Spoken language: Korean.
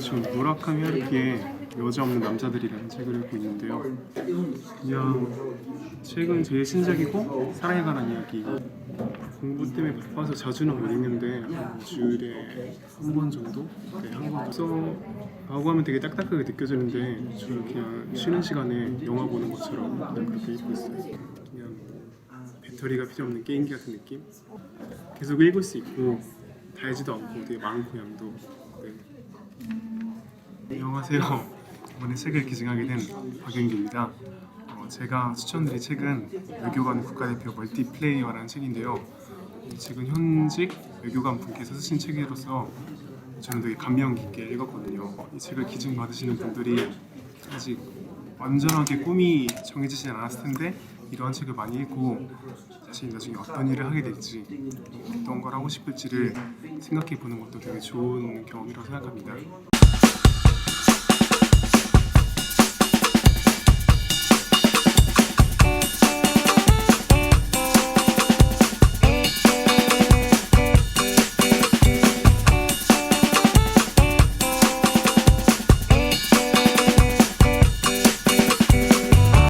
지금 무라카미 하루키의 여자 없는 남자들이라는 책을 읽고 있는데요. 그냥 책은 제 신작이고 사랑에 관한 이야기. 공부 때문에 바빠서 자주는 못 읽는데 한 주일에 한 번 정도? 네, 한번 써하고 하면 되게 딱딱하게 느껴지는데 저는 그냥 쉬는 시간에 영화 보는 것처럼 그냥 그렇게 읽고 있어요. 그냥 배터리가 필요 없는 게임기 같은 느낌? 계속 읽을 수 있고 달지도 않고 되게 많고 양도 네. 안녕하세요. 이번에 책을 기증하게 된 박영규입니다. 어, 제가 추천드릴 책은 외교관 국가대표 멀티플레이어라는 책인데요. 이 책은 현직 외교관 분께서 쓰신 책으로서 저는 되게 감명 깊게 읽었거든요. 어, 이 책을 기증 받으시는 분들이 아직 완전하게 꿈이 정해지진 않았을 텐데 이러한 책을 많이 읽고 자신이 나중에 어떤 일을 하게 될지 어떤 걸 하고 싶을지를 생각해 보는 것도 되게 좋은 경험이라고 생각합니다.